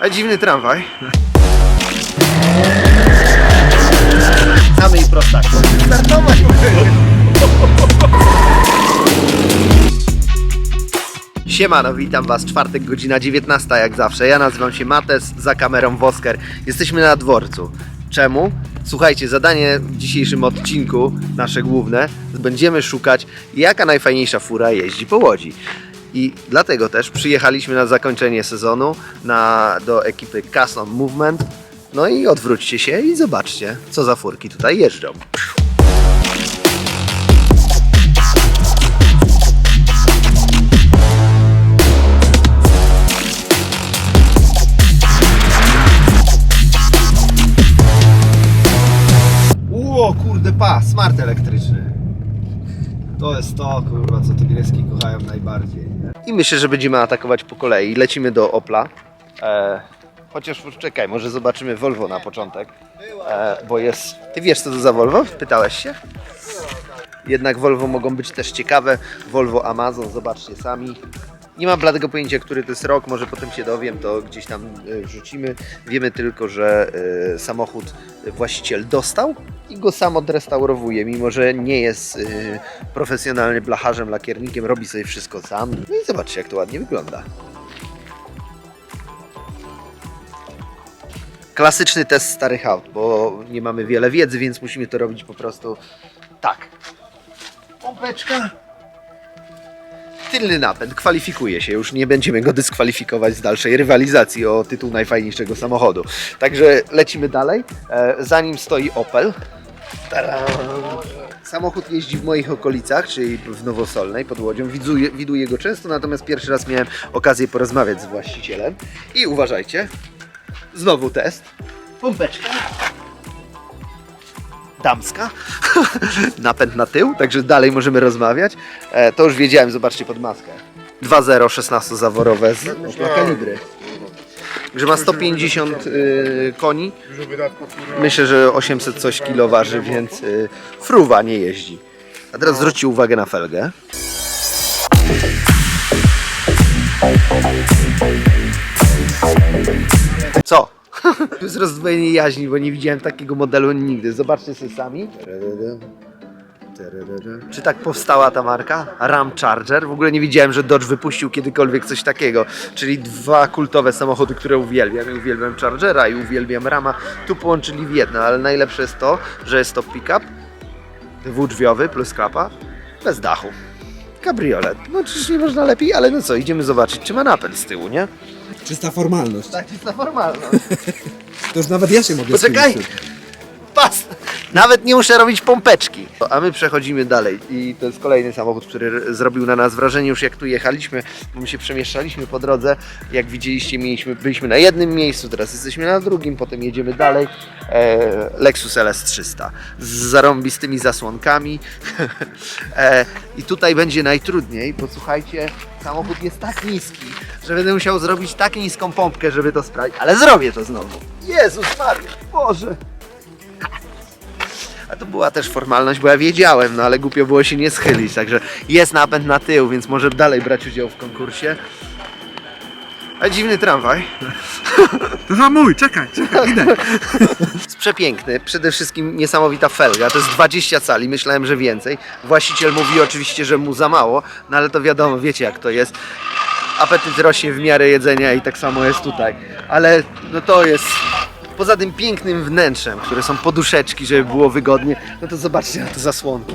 A dziwny tramwaj. Samy i prostak. Startować. Siemano, witam Was. Czwartek, godzina 19 jak zawsze. Ja nazywam się Mates, za kamerą Wosker. Jesteśmy na dworcu. Czemu? Słuchajcie, zadanie w dzisiejszym odcinku, nasze główne, będziemy szukać jaka najfajniejsza fura jeździ po Łodzi. I dlatego też przyjechaliśmy na zakończenie sezonu na, do ekipy Custom Movement. No i odwróćcie się i zobaczcie, co za furki tutaj jeżdżą. Ło, kurde, pa, smart elektryczny. To jest to, kurwa, co tygryski kochają najbardziej. Nie? I myślę, że będziemy atakować po kolei. Lecimy do Opla. E, chociaż czekaj, może zobaczymy Volvo na początek. E, bo jest... Ty wiesz, co to za Volvo? Pytałeś się? Jednak Volvo mogą być też ciekawe. Volvo Amazon, zobaczcie sami. Nie mam bladego pojęcia, który to jest rok, może potem się dowiem, to gdzieś tam e, wrzucimy. Wiemy tylko, że e, samochód właściciel dostał i go sam odrestaurowuje, mimo że nie jest e, profesjonalny blacharzem, lakiernikiem, robi sobie wszystko sam. No i zobaczcie, jak to ładnie wygląda. Klasyczny test starych aut, bo nie mamy wiele wiedzy, więc musimy to robić po prostu tak. Pompeczka. Tylny napęd kwalifikuje się, już nie będziemy go dyskwalifikować z dalszej rywalizacji o tytuł najfajniejszego samochodu. Także lecimy dalej. E, za nim stoi Opel. Samochód jeździ w moich okolicach, czyli w Nowosolnej pod Łodzią. Widuję, widuję go często, natomiast pierwszy raz miałem okazję porozmawiać z właścicielem. I uważajcie, znowu test. Pompeczka damska, napęd na tył, także dalej możemy rozmawiać. E, to już wiedziałem, zobaczcie pod maskę. 2.0 16 zaworowe z Opla kalibry. Że ma 150 y, koni. Myślę, że 800 coś kilo waży, więc y, fruwa nie jeździ. A teraz zwróćcie uwagę na felgę. Co? To jest rozdwojenie jaźni, bo nie widziałem takiego modelu nigdy. Zobaczcie sobie sami. Czy tak powstała ta marka? Ram Charger. W ogóle nie widziałem, że Dodge wypuścił kiedykolwiek coś takiego. Czyli dwa kultowe samochody, które uwielbiam. I uwielbiam Chargera i uwielbiam Rama. Tu połączyli w jedno, ale najlepsze jest to, że jest to pick-up dwudrzwiowy plus klapa bez dachu. Kabriolet. No czyż nie można lepiej, ale no co, idziemy zobaczyć, czy ma napęd z tyłu, nie? Czysta formalność. Tak, jest na formalność. To już nawet ja się mogę Poczekaj! Pas! Nawet nie muszę robić pompeczki. A my przechodzimy dalej i to jest kolejny samochód, który zrobił na nas wrażenie już jak tu jechaliśmy, bo my się przemieszczaliśmy po drodze. Jak widzieliście, mieliśmy, byliśmy na jednym miejscu, teraz jesteśmy na drugim, potem jedziemy dalej. E, Lexus LS300 z zarąbistymi zasłonkami. e, I tutaj będzie najtrudniej, bo słuchajcie, samochód jest tak niski, że będę musiał zrobić tak niską pompkę, żeby to sprawić, ale zrobię to znowu. Jezus Maria, Boże! A to była też formalność, bo ja wiedziałem, no ale głupio było się nie schylić, także jest napęd na tył, więc może dalej brać udział w konkursie. A dziwny tramwaj. To za mój, czekaj, czekaj, idę. Jest przepiękny, przede wszystkim niesamowita felga, to jest 20 cali, myślałem, że więcej. Właściciel mówi oczywiście, że mu za mało, no ale to wiadomo, wiecie jak to jest. Apetyt rośnie w miarę jedzenia i tak samo jest tutaj. Ale no to jest poza tym pięknym wnętrzem, które są poduszeczki, żeby było wygodnie, no to zobaczcie na te zasłonki.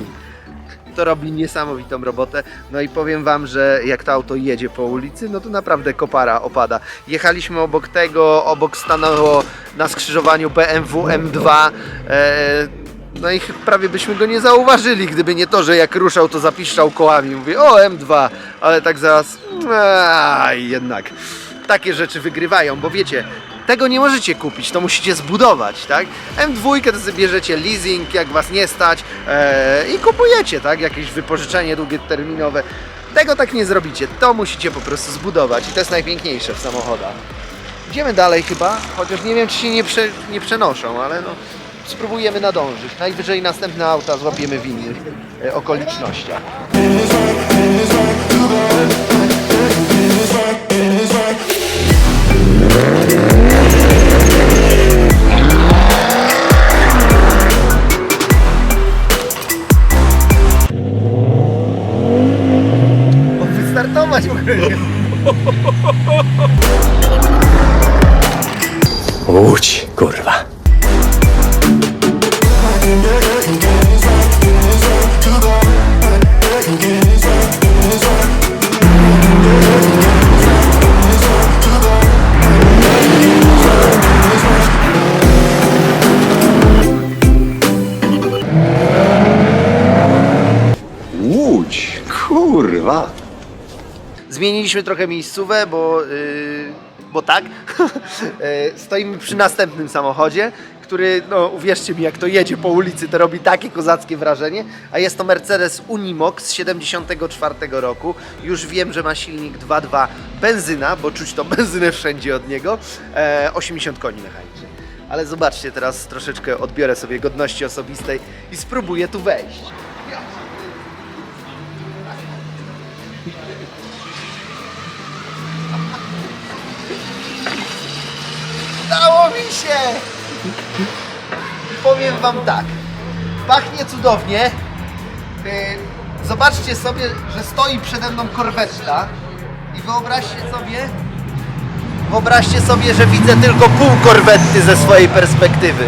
To robi niesamowitą robotę. No i powiem Wam, że jak to auto jedzie po ulicy, no to naprawdę kopara opada. Jechaliśmy obok tego, obok stanęło na skrzyżowaniu BMW M2. E, no i prawie byśmy go nie zauważyli, gdyby nie to, że jak ruszał, to zapiszczał kołami. Mówię, o M2, ale tak zaraz, a, jednak takie rzeczy wygrywają, bo wiecie, tego nie możecie kupić, to musicie zbudować, tak? M2 to bierzecie leasing, jak was nie stać e, i kupujecie, tak? Jakieś wypożyczenie długoterminowe. Tego tak nie zrobicie, to musicie po prostu zbudować i to jest najpiękniejsze w samochodach. Idziemy dalej chyba, chociaż nie wiem czy się nie, prze, nie przenoszą, ale no spróbujemy nadążyć. Najwyżej następne auta złapiemy w innych e, okolicznościach. Masz ukrycie. Łódź, kurwa. Zmieniliśmy trochę miejscówę, bo, yy, bo tak. Yy, Stoimy przy następnym samochodzie, który, no uwierzcie mi, jak to jedzie po ulicy, to robi takie kozackie wrażenie. A jest to Mercedes Unimog z 74 roku. Już wiem, że ma silnik 2.2 benzyna, bo czuć to benzynę wszędzie od niego. E, 80 koni mechanicznych. Ale zobaczcie, teraz troszeczkę odbiorę sobie godności osobistej i spróbuję tu wejść. Udało mi się! Powiem wam tak. Pachnie cudownie. Yy, Zobaczcie sobie, że stoi przede mną korwetta i wyobraźcie sobie, wyobraźcie sobie, że widzę tylko pół korwety ze swojej perspektywy.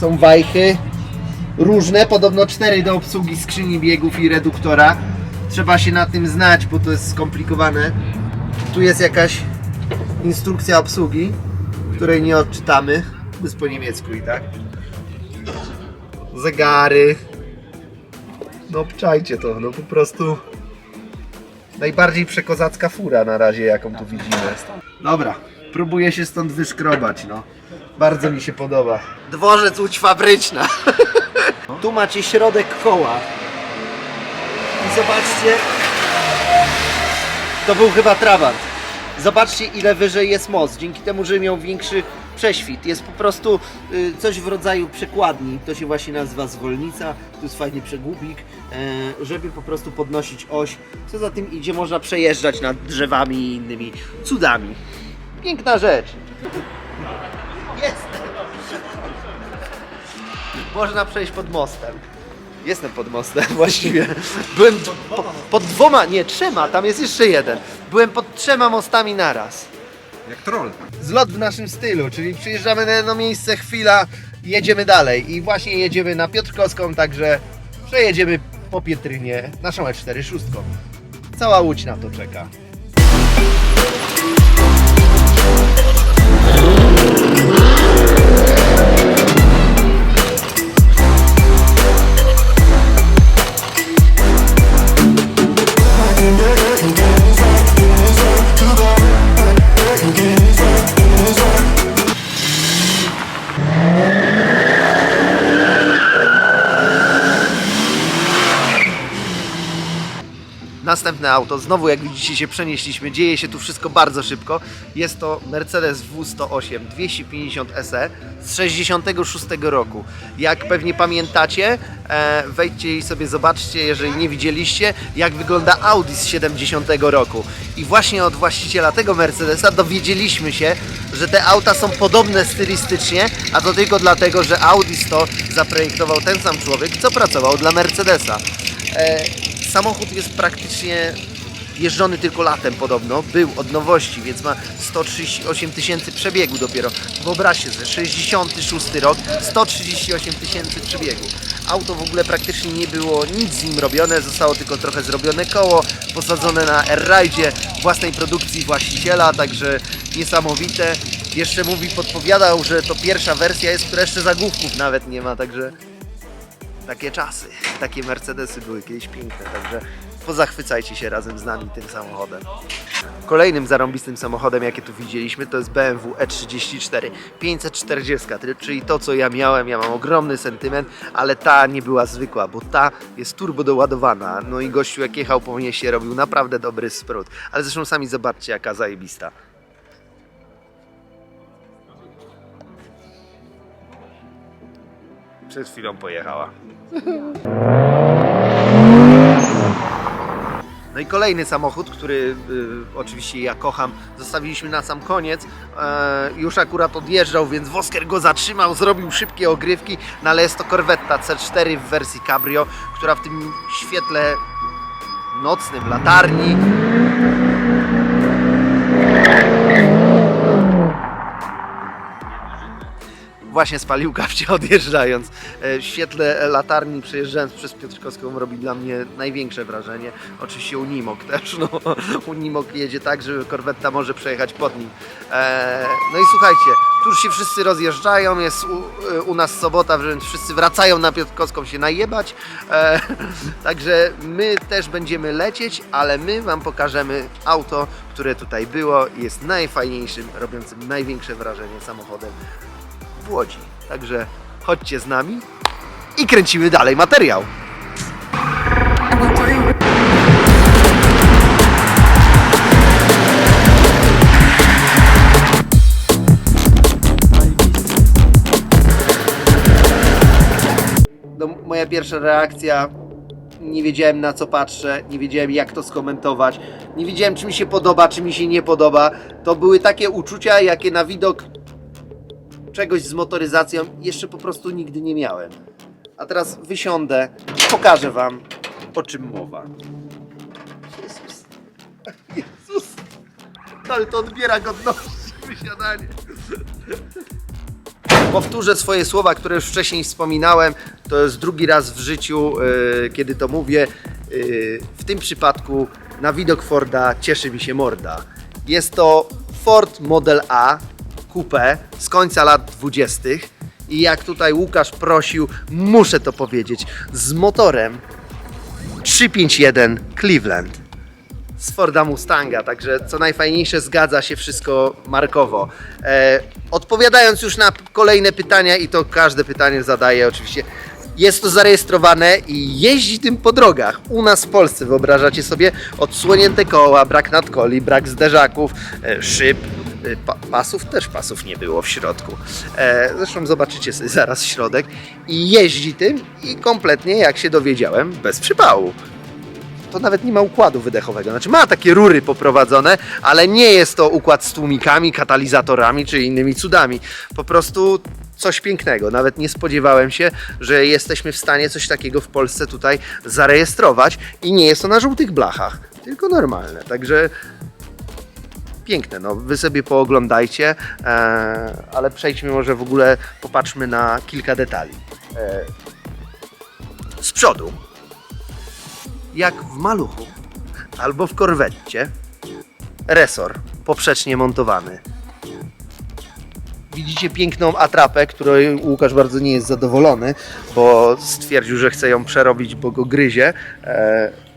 Są wajchy różne, podobno cztery do obsługi skrzyni biegów i reduktora. Trzeba się na tym znać, bo to jest skomplikowane. Tu jest jakaś instrukcja obsługi, której nie odczytamy. Jest po niemiecku i tak. Zegary. No obczajcie to, no po prostu najbardziej przekozacka fura na razie, jaką tu widzimy. Dobra, próbuję się stąd wyszkrobać, no. Bardzo mi się podoba. Dworzec Łódź Fabryczna. tu macie środek koła. I zobaczcie, to był chyba Trabant. Zobaczcie ile wyżej jest most, dzięki temu, że miał większy prześwit. Jest po prostu y, coś w rodzaju przekładni, to się właśnie nazywa zwolnica, tu jest fajny przegubik, e, żeby po prostu podnosić oś. Co za tym idzie, można przejeżdżać nad drzewami i innymi cudami. Piękna rzecz. Jest! Można przejść pod mostem. Jestem pod mostem właściwie. Byłem po, pod dwoma, nie trzema, tam jest jeszcze jeden. Byłem pod trzema mostami naraz. Jak troll. Zlot w naszym stylu, czyli przyjeżdżamy na jedno miejsce, chwila, jedziemy dalej. I właśnie jedziemy na Piotrkowską, także przejedziemy po Pietrynie naszą E4 szóstką. Cała Łódź na to czeka. 그게 Następne auto, znowu jak widzicie się przenieśliśmy, dzieje się tu wszystko bardzo szybko. Jest to Mercedes W108 250 SE z 66 roku. Jak pewnie pamiętacie, e, wejdźcie i sobie zobaczcie, jeżeli nie widzieliście, jak wygląda Audi z 70 roku. I właśnie od właściciela tego Mercedesa dowiedzieliśmy się, że te auta są podobne stylistycznie, a to tylko dlatego, że Audi 100 zaprojektował ten sam człowiek, co pracował dla Mercedesa. Samochód jest praktycznie jeżdżony tylko latem podobno, był od nowości, więc ma 138 tysięcy przebiegu dopiero. Wyobraźcie sobie, 66 rok, 138 tysięcy przebiegu. Auto w ogóle praktycznie nie było nic z nim robione, zostało tylko trochę zrobione koło, posadzone na Air-Ride własnej produkcji właściciela, także niesamowite. Jeszcze mówi, podpowiadał, że to pierwsza wersja jest, która jeszcze zagłówków nawet nie ma, także takie czasy, takie Mercedesy były kiedyś piękne, także pozachwycajcie się razem z nami tym samochodem. Kolejnym zarąbistym samochodem, jakie tu widzieliśmy, to jest BMW E34 540, czyli to, co ja miałem. Ja mam ogromny sentyment, ale ta nie była zwykła, bo ta jest turbo doładowana. No i gościu, jak jechał po mnie, się robił naprawdę dobry sprut. Ale zresztą sami zobaczcie, jaka zajebista. Przed chwilą pojechała. No i kolejny samochód, który y, oczywiście ja kocham, zostawiliśmy na sam koniec. E, już akurat odjeżdżał, więc Wosker go zatrzymał, zrobił szybkie ogrywki, no ale jest to Corvetta C4 w wersji Cabrio, która w tym świetle nocnym, latarni właśnie spalił kapcie odjeżdżając. E, W świetle latarni przejeżdżając przez Piotrkowską robi dla mnie największe wrażenie. Oczywiście Unimog też, no. Unimog jedzie tak, że korwetta może przejechać pod nim. E, No i słuchajcie, tu już się wszyscy rozjeżdżają, jest u, u nas sobota, więc wszyscy wracają na Piotrkowską się najebać. E, Także my też będziemy lecieć, ale my Wam pokażemy auto, które tutaj było i jest najfajniejszym, robiącym największe wrażenie samochodem w Łodzi. Także chodźcie z nami i kręcimy dalej materiał. No, moja pierwsza reakcja, nie wiedziałem na co patrzę, nie wiedziałem jak to skomentować, nie wiedziałem czy mi się podoba, czy mi się nie podoba. To były takie uczucia, jakie na widok czegoś z motoryzacją jeszcze po prostu nigdy nie miałem. A teraz wysiądę i pokażę Wam, o czym mowa. Jezus. Jezus. Ale to odbiera godności wysiadanie. Powtórzę swoje słowa, które już wcześniej wspominałem. To jest drugi raz w życiu, yy, kiedy to mówię. Yy, w tym przypadku na widok Forda cieszy mi się morda. Jest to Ford Model A Coupe z końca lat 20. I jak tutaj Łukasz prosił, muszę to powiedzieć, z motorem 351 Cleveland z Forda Mustanga, także co najfajniejsze zgadza się wszystko markowo. E, odpowiadając już na kolejne pytania i to każde pytanie zadaję oczywiście. Jest to zarejestrowane i jeździ tym po drogach. U nas w Polsce, wyobrażacie sobie, odsłonięte koła, brak nadkoli, brak zderzaków, e, szyb, pa, pasów, też pasów nie było w środku. E, zresztą zobaczycie sobie zaraz środek. I jeździ tym i kompletnie, jak się dowiedziałem, bez przypału to nawet nie ma układu wydechowego. Znaczy ma takie rury poprowadzone, ale nie jest to układ z tłumikami, katalizatorami czy innymi cudami. Po prostu coś pięknego. Nawet nie spodziewałem się, że jesteśmy w stanie coś takiego w Polsce tutaj zarejestrować i nie jest to na żółtych blachach, tylko normalne. Także piękne, no wy sobie pooglądajcie, e, ale przejdźmy może w ogóle, popatrzmy na kilka detali. E, z przodu jak w maluchu albo w korwetcie resor poprzecznie montowany. Widzicie piękną atrapę, której Łukasz bardzo nie jest zadowolony, bo stwierdził, że chce ją przerobić, bo go gryzie.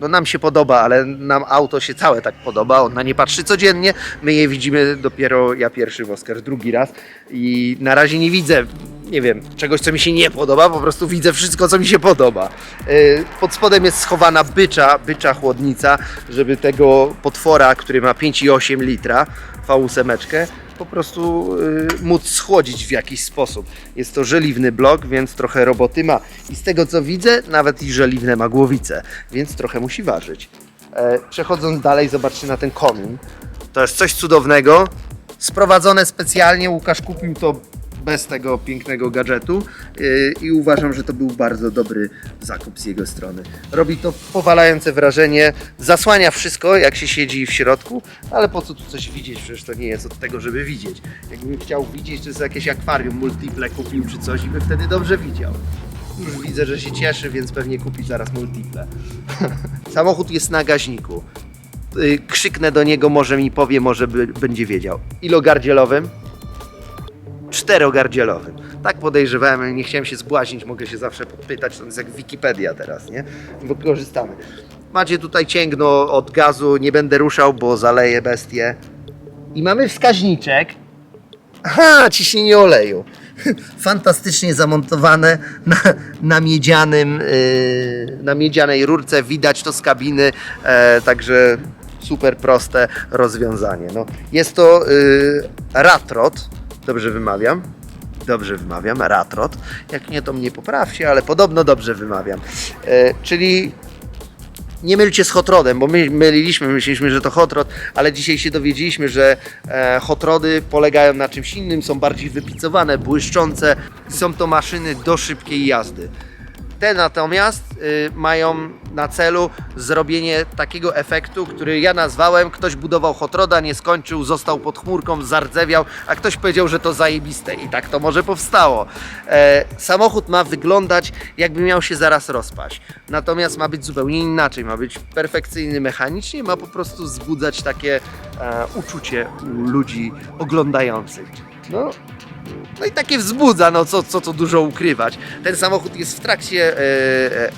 No nam się podoba, ale nam auto się całe tak podoba. On na nie patrzy codziennie. My je widzimy dopiero ja pierwszy w Oscar, drugi raz. I na razie nie widzę, nie wiem, czegoś, co mi się nie podoba. Po prostu widzę wszystko, co mi się podoba. E, Pod spodem jest schowana bycza, bycza chłodnica, żeby tego potwora, który ma 5,8 litra, V8, po prostu y, móc schłodzić w jakiś sposób. Jest to żeliwny blok, więc trochę roboty ma. I z tego co widzę, nawet i żeliwne ma głowice, więc trochę musi ważyć. E, przechodząc dalej, zobaczcie na ten komin. To jest coś cudownego. Sprowadzone specjalnie, Łukasz kupił to bez tego pięknego gadżetu yy, i uważam, że to był bardzo dobry zakup z jego strony. Robi to powalające wrażenie, zasłania wszystko, jak się siedzi w środku, ale po co tu coś widzieć? Przecież to nie jest od tego, żeby widzieć. Jakbym chciał widzieć, to jest jakieś akwarium multiple kupił czy coś i by wtedy dobrze widział. Już widzę, że się cieszy, więc pewnie kupi zaraz multiple. Samochód jest na gaźniku. Yy, Krzyknę do niego, może mi powie, może by, będzie wiedział. Ilogardzielowym, czterogardzielowym. Tak podejrzewałem, nie chciałem się zbłaźnić, mogę się zawsze podpytać, to jest jak Wikipedia teraz, nie? Bo korzystamy. Macie tutaj cięgno od gazu, nie będę ruszał, bo zaleję bestię. I mamy wskaźniczek. Aha, ciśnienie oleju. Fantastycznie zamontowane na, na miedzianym, yy, na miedzianej rurce, widać to z kabiny, e, także super proste rozwiązanie. No, jest to yy, Ratrot, dobrze wymawiam? Dobrze wymawiam, Ratrot. Jak nie, to mnie poprawcie, ale podobno dobrze wymawiam. E, czyli nie mylcie z Hot Rodem, bo my myliliśmy, myśleliśmy, że to Hot Rod, ale dzisiaj się dowiedzieliśmy, że e, Hot Rody polegają na czymś innym, są bardziej wypicowane, błyszczące. Są to maszyny do szybkiej jazdy. Te natomiast y, mają na celu zrobienie takiego efektu, który ja nazwałem ktoś budował hot roda, nie skończył, został pod chmurką, zardzewiał, a ktoś powiedział, że to zajebiste i tak to może powstało. E, samochód ma wyglądać jakby miał się zaraz rozpaść. Natomiast ma być zupełnie inaczej, ma być perfekcyjny mechanicznie, ma po prostu wzbudzać takie e, uczucie u ludzi oglądających. No, no i takie wzbudza, no co, co tu dużo ukrywać. Ten samochód jest w trakcie e,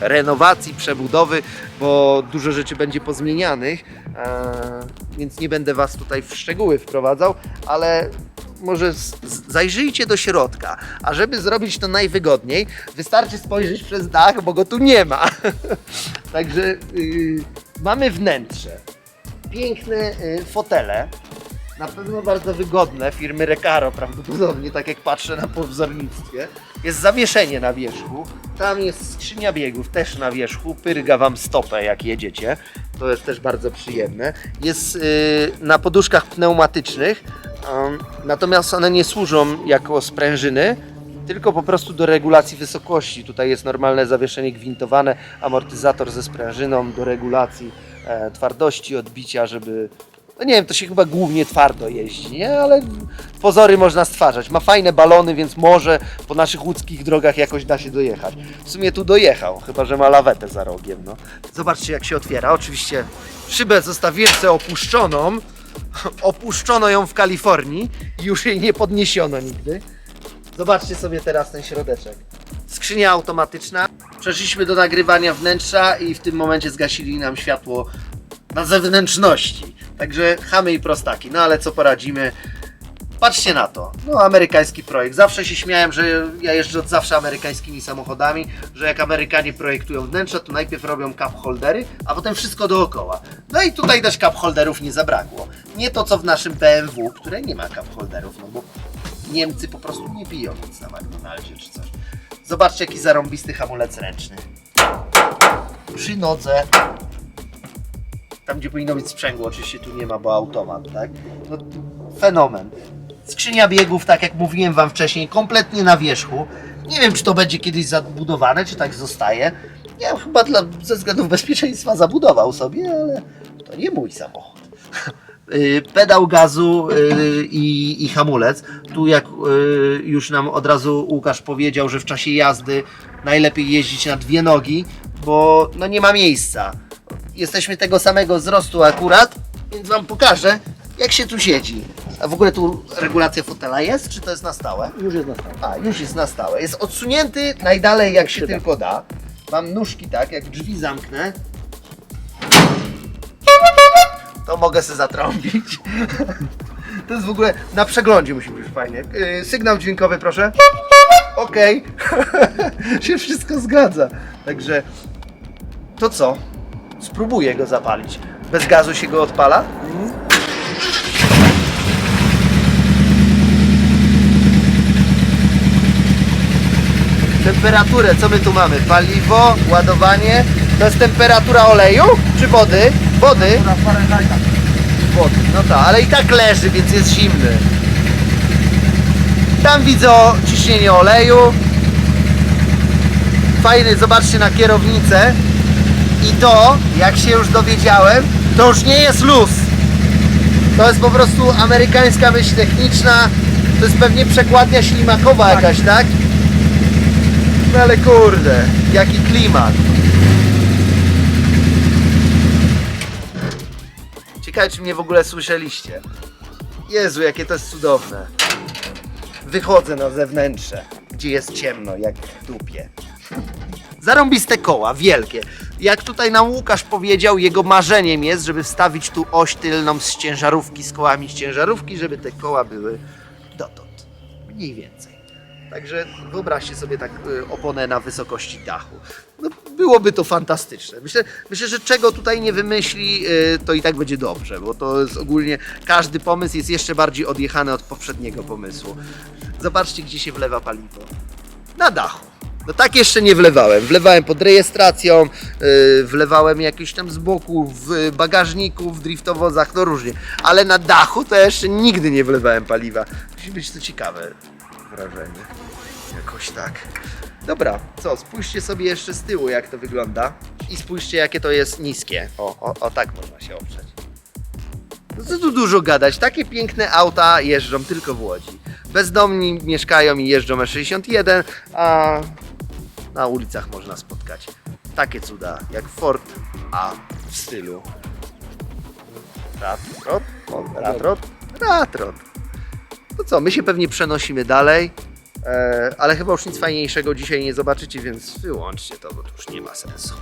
e, renowacji, przebudowy, bo dużo rzeczy będzie pozmienianych, e, więc nie będę Was tutaj w szczegóły wprowadzał, ale może z, z, zajrzyjcie do środka. A żeby zrobić to najwygodniej, wystarczy spojrzeć przez dach, bo go tu nie ma. Także y, mamy wnętrze. Piękne y, fotele. Na pewno bardzo wygodne, firmy Recaro prawdopodobnie, tak jak patrzę na powzornictwie. Jest zawieszenie na wierzchu, tam jest skrzynia biegów też na wierzchu, pyrga Wam stopę jak jedziecie, to jest też bardzo przyjemne. Jest yy, na poduszkach pneumatycznych, ym, natomiast one nie służą jako sprężyny, tylko po prostu do regulacji wysokości. Tutaj jest normalne zawieszenie gwintowane, amortyzator ze sprężyną do regulacji e, twardości odbicia, żeby no nie wiem, to się chyba głównie twardo jeździ, nie? Ale pozory można stwarzać. Ma fajne balony, więc może po naszych łódzkich drogach jakoś da się dojechać. W sumie tu dojechał, chyba że ma lawetę za rogiem, no. Zobaczcie jak się otwiera. Oczywiście szybę zostawiłem sobie opuszczoną. Opuszczono ją w Kalifornii i już jej nie podniesiono nigdy. Zobaczcie sobie teraz ten środeczek. Skrzynia automatyczna. Przeszliśmy do nagrywania wnętrza i w tym momencie zgasili nam światło na zewnętrzności. Także chamy i prostaki. No ale co poradzimy? Patrzcie na to. No, amerykański projekt. Zawsze się śmiałem, że ja jeżdżę od zawsze amerykańskimi samochodami, że jak Amerykanie projektują wnętrza, to najpierw robią cup holdery, a potem wszystko dookoła. No i tutaj też cup holderów nie zabrakło. Nie to co w naszym BMW, które nie ma cup holderów, no bo Niemcy po prostu nie piją nic na McDonaldzie czy coś. Zobaczcie jaki zarąbisty hamulec ręczny. Przy nodze tam gdzie powinno być sprzęgło, oczywiście tu nie ma, bo automat, tak? No, fenomen. Skrzynia biegów, tak jak mówiłem Wam wcześniej, kompletnie na wierzchu. Nie wiem, czy to będzie kiedyś zabudowane, czy tak zostaje. Ja chyba dla, ze względów bezpieczeństwa zabudował sobie, ale to nie mój samochód. Y, Pedał gazu y, i, i hamulec. Tu jak y, już nam od razu Łukasz powiedział, że w czasie jazdy najlepiej jeździć na dwie nogi, bo no nie ma miejsca jesteśmy tego samego wzrostu akurat, więc Wam pokażę, jak się tu siedzi. A w ogóle tu regulacja fotela jest, czy to jest na stałe? Już jest na stałe. A, już jest na stałe. Jest odsunięty najdalej jak się tylko da. Mam nóżki tak, jak drzwi zamknę, to mogę sobie zatrąbić. To jest w ogóle, na przeglądzie musi być fajnie. Yy, sygnał dźwiękowy proszę. Okej. się wszystko zgadza. Także, to co? Spróbuję go zapalić. Bez gazu się go odpala? Temperaturę, co my tu mamy? Paliwo, ładowanie. To jest temperatura oleju czy wody? Wody. Wody, no tak, ale i tak leży, więc jest zimny. Tam widzę ciśnienie oleju. Fajny, zobaczcie na kierownicę. I to, jak się już dowiedziałem, to już nie jest luz. To jest po prostu amerykańska myśl techniczna. To jest pewnie przekładnia ślimakowa jakaś, tak? No ale kurde, jaki klimat. Ciekawe, czy mnie w ogóle słyszeliście. Jezu, jakie to jest cudowne. Wychodzę na zewnętrze, gdzie jest ciemno, jak w dupie. Zarąbiste koła, wielkie. Jak tutaj nam Łukasz powiedział, jego marzeniem jest, żeby wstawić tu oś tylną z ciężarówki, z kołami z ciężarówki, żeby te koła były dotąd. Mniej więcej. Także wyobraźcie sobie tak y, oponę na wysokości dachu. No, byłoby to fantastyczne. Myślę, myślę, że czego tutaj nie wymyśli, y, to i tak będzie dobrze, bo to jest ogólnie każdy pomysł jest jeszcze bardziej odjechany od poprzedniego pomysłu. Zobaczcie, gdzie się wlewa paliwo. Na dachu. No tak jeszcze nie wlewałem. Wlewałem pod rejestracją, yy, wlewałem jakieś tam z boku, w bagażniku, w driftowozach, no różnie. Ale na dachu to jeszcze nigdy nie wlewałem paliwa. Musi być to ciekawe. wrażenie. Jakoś tak. Dobra, co, spójrzcie sobie jeszcze z tyłu, jak to wygląda. I spójrzcie, jakie to jest niskie. O, o, o tak można się oprzeć. No co tu dużo gadać, takie piękne auta jeżdżą tylko w Łodzi. Bezdomni mieszkają i jeżdżą E61, a na ulicach można spotkać takie cuda jak Ford A w stylu Ratrot, Ratrot, Ratrot. To co, my się pewnie przenosimy dalej, e, ale chyba już nic fajniejszego dzisiaj nie zobaczycie, więc wyłączcie to, bo to już nie ma sensu.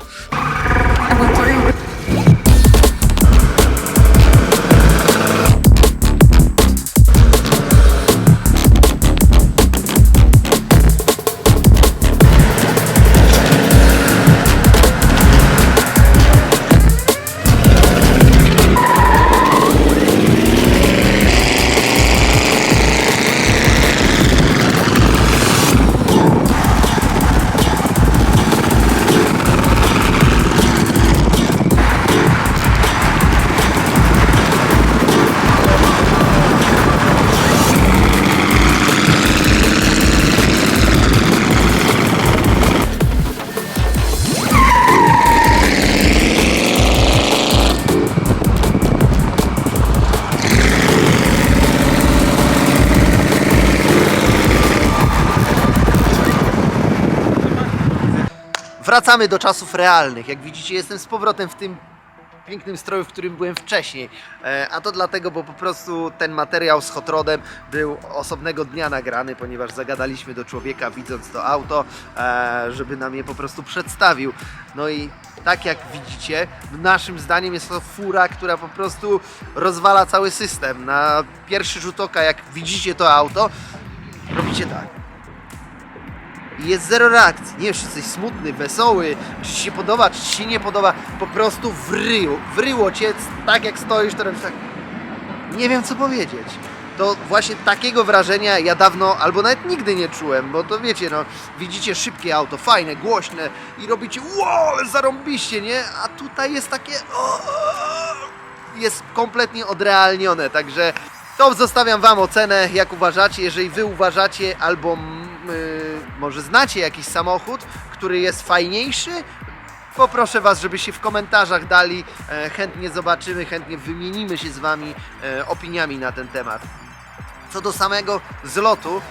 Wracamy do czasów realnych. Jak widzicie, jestem z powrotem w tym pięknym stroju, w którym byłem wcześniej. E, A to dlatego, bo po prostu ten materiał z Hot Rodem był osobnego dnia nagrany, ponieważ zagadaliśmy do człowieka, widząc to auto, e, żeby nam je po prostu przedstawił. No i tak jak widzicie, naszym zdaniem jest to fura, która po prostu rozwala cały system. Na pierwszy rzut oka, jak widzicie to auto, robicie tak. I jest zero reakcji. Nie wiem, czy jesteś smutny, wesoły, czy ci się podoba, czy ci się nie podoba. Po prostu wrył, wryło cię tak jak stoisz, to robisz tak. Nie wiem co powiedzieć. To właśnie takiego wrażenia ja dawno albo nawet nigdy nie czułem, bo to wiecie, no widzicie szybkie auto, fajne, głośne i robicie wow, zarąbiście, nie? A tutaj jest takie jest kompletnie odrealnione, także to zostawiam Wam ocenę, jak uważacie. Jeżeli Wy uważacie albo może znacie jakiś samochód, który jest fajniejszy, poproszę Was, żebyście w komentarzach dali. E, chętnie zobaczymy, chętnie wymienimy się z Wami e, opiniami na ten temat. Co do samego zlotu,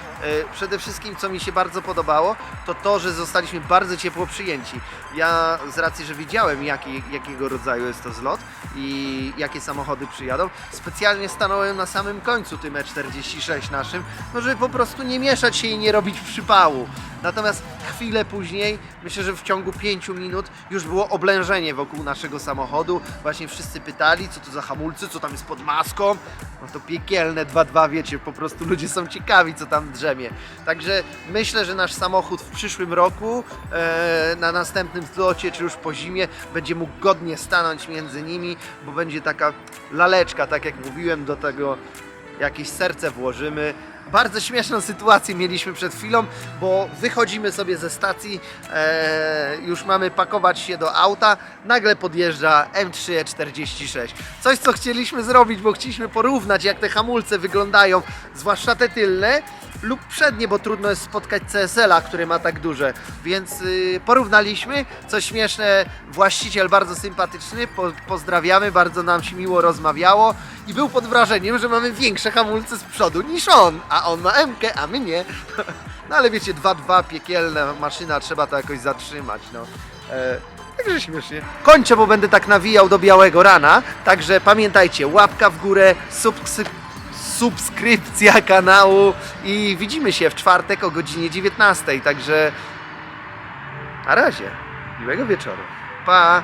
przede wszystkim co mi się bardzo podobało, to to, że zostaliśmy bardzo ciepło przyjęci. Ja z racji, że widziałem jaki, jakiego rodzaju jest to zlot i jakie samochody przyjadą, specjalnie stanąłem na samym końcu tym E46 naszym, no żeby po prostu nie mieszać się i nie robić przypału. Natomiast chwilę później, myślę, że w ciągu 5 minut już było oblężenie wokół naszego samochodu. Właśnie wszyscy pytali, co to za hamulce, co tam jest pod maską. No to piekielne 2-2, wiecie, po prostu ludzie są ciekawi, co tam drzemie. Także myślę, że nasz samochód w przyszłym roku, e, na następnym zlocie, czy już po zimie, będzie mógł godnie stanąć między nimi, bo będzie taka laleczka, tak jak mówiłem, do tego jakieś serce włożymy. Bardzo śmieszną sytuację mieliśmy przed chwilą, bo wychodzimy sobie ze stacji, e, już mamy pakować się do auta, nagle podjeżdża M3E46. Coś, co chcieliśmy zrobić, bo chcieliśmy porównać, jak te hamulce wyglądają, zwłaszcza te tylne, lub przednie, bo trudno jest spotkać CSL-a, który ma tak duże. Więc y, porównaliśmy. Co śmieszne, właściciel bardzo sympatyczny, po, pozdrawiamy, bardzo nam się miło rozmawiało i był pod wrażeniem, że mamy większe hamulce z przodu niż on, a on ma M, a my nie. No ale wiecie, 2-2, piekielna maszyna, trzeba to jakoś zatrzymać, no. E, Także śmiesznie. Kończę, bo będę tak nawijał do białego rana. Także pamiętajcie, łapka w górę, subskryp subskrypcja kanału i widzimy się w czwartek o godzinie 19. Także na razie. Miłego wieczoru. Pa!